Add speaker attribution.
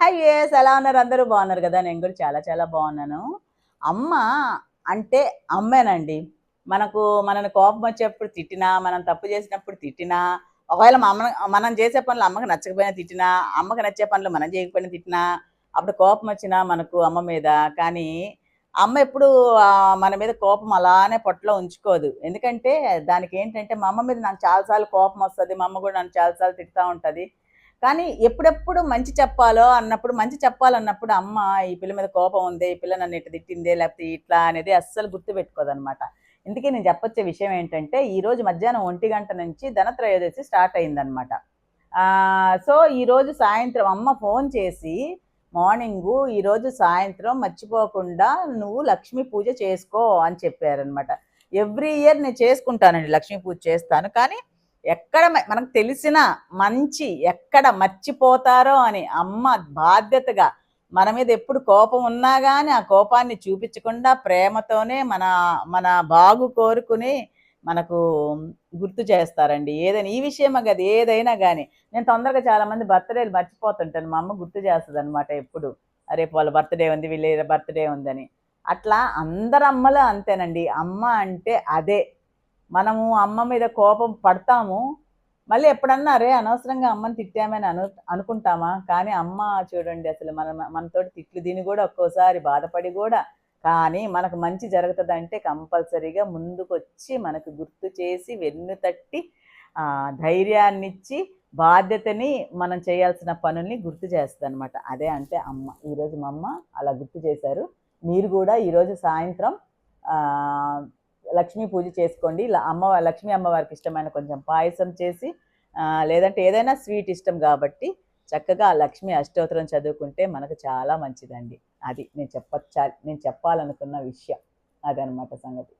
Speaker 1: Hi yes ఎలా ఉన్నారు? అందరూ బాగున్నారు కదా? నేను కూడా చాలా చాలా బాగున్నాను. అమ్మ అంటే అమ్మేనండి. మనకు మనని కోపం వచ్చేప్పుడు తిట్టినా మనం తప్పు చేసినప్పుడు తిట్టినా ఒకవేళ అమ్మ మనం చేసే పనులు అమ్మకి నచ్చకపోయినా తిట్టినా అమ్మకి నచ్చే పనులు మనం చేయకపోయినా తిట్టినా అప్పుడు కోపం వచ్చినా మనకు అమ్మ మీద. కానీ అమ్మ ఎప్పుడు మన మీద కోపం అలానే పొట్టలో ఉంచుకోదు. ఎందుకంటే దానికి ఏంటంటే మా అమ్మ మీద నాకు చాలాసార్లు కోపం వస్తుంది మా అమ్మ కూడా నన్ను చాలాసార్లు తిడుతూ ఉంటుంది. కానీ ఎప్పుడెప్పుడు మంచి చెప్పాలో అన్నప్పుడు మంచి చెప్పాలన్నప్పుడు అమ్మ ఈ పిల్ల మీద కోపం ఉంది ఈ పిల్ల నన్ను ఇట్లా తిట్టిందే లేకపోతే ఇట్లా అనేది అస్సలు గుర్తు పెట్టుకోదనమాట ఇందుకే నేను చెప్పొచ్చే విషయం ఏంటంటే ఈరోజు మధ్యాహ్నం ఒంటి గంట నుంచి ధనత్రయోదశి స్టార్ట్ అయిందనమాట సో ఈరోజు సాయంత్రం అమ్మ ఫోన్ చేసి మార్నింగు ఈరోజు సాయంత్రం మర్చిపోకుండా నువ్వు లక్ష్మీ పూజ చేసుకో అని చెప్పారనమాట ఎవ్రీ ఇయర్ నేను చేసుకుంటానండి లక్ష్మీ పూజ చేస్తాను కానీ ఎక్కడ మనకు తెలిసిన మంచి ఎక్కడ మర్చిపోతారో అని అమ్మ బాధ్యతగా మన మీద ఎప్పుడు కోపం ఉన్నా కానీ ఆ కోపాన్ని చూపించకుండా ప్రేమతోనే మన మన బాగు కోరుకుని మనకు గుర్తు చేస్తారండి. ఏదైనా ఈ విషయమే కదా ఏదైనా కానీ నేను తొందరగా చాలా మంది బర్త్డేలు మర్చిపోతుంటాను. మా అమ్మ గుర్తు చేస్తుంది అనమాట ఎప్పుడు. రేపు వాళ్ళ బర్త్డే ఉంది వీళ్ళ బర్త్డే ఉందని. అట్లా అందరమ్మలు అంతేనండి. అమ్మ అంటే అదే. మనము అమ్మ మీద కోపం పడతాము. మళ్ళీ ఎప్పుడన్నా అరే అనవసరంగా అమ్మని తిట్టామని అను అనుకుంటామా? కానీ అమ్మ చూడండి అసలు మన మనతోటి తిట్లు దీని కూడా ఒక్కోసారి బాధపడి కూడా కానీ మనకు మంచి జరుగుతుందంటే కంపల్సరీగా ముందుకొచ్చి మనకు గుర్తు చేసి వెన్ను తట్టి ధైర్యాన్నిచ్చి ధైర్యాన్ని ఇచ్చి బాధ్యతని మనం చేయాల్సిన పనుల్ని గుర్తు చేస్తుంది అనమాట అదే అంటే అమ్మ. ఈరోజు మా అమ్మ అలా గుర్తు చేశారు. మీరు కూడా ఈరోజు సాయంత్రం లక్ష్మీ పూజ చేసుకోండి. అమ్మ లక్ష్మీ అమ్మవారికి ఇష్టమైన కొంచెం పాయసం చేసి లేదంటే ఏదైనా స్వీట్ ఇష్టం కాబట్టి చక్కగా ఆ లక్ష్మీ అష్టోత్తరం చదువుకుంటే మనకు చాలా మంచిదండి. అది నేను చెప్ప నేను చెప్పాలనుకున్న విషయం. అదనమాట సంగతి.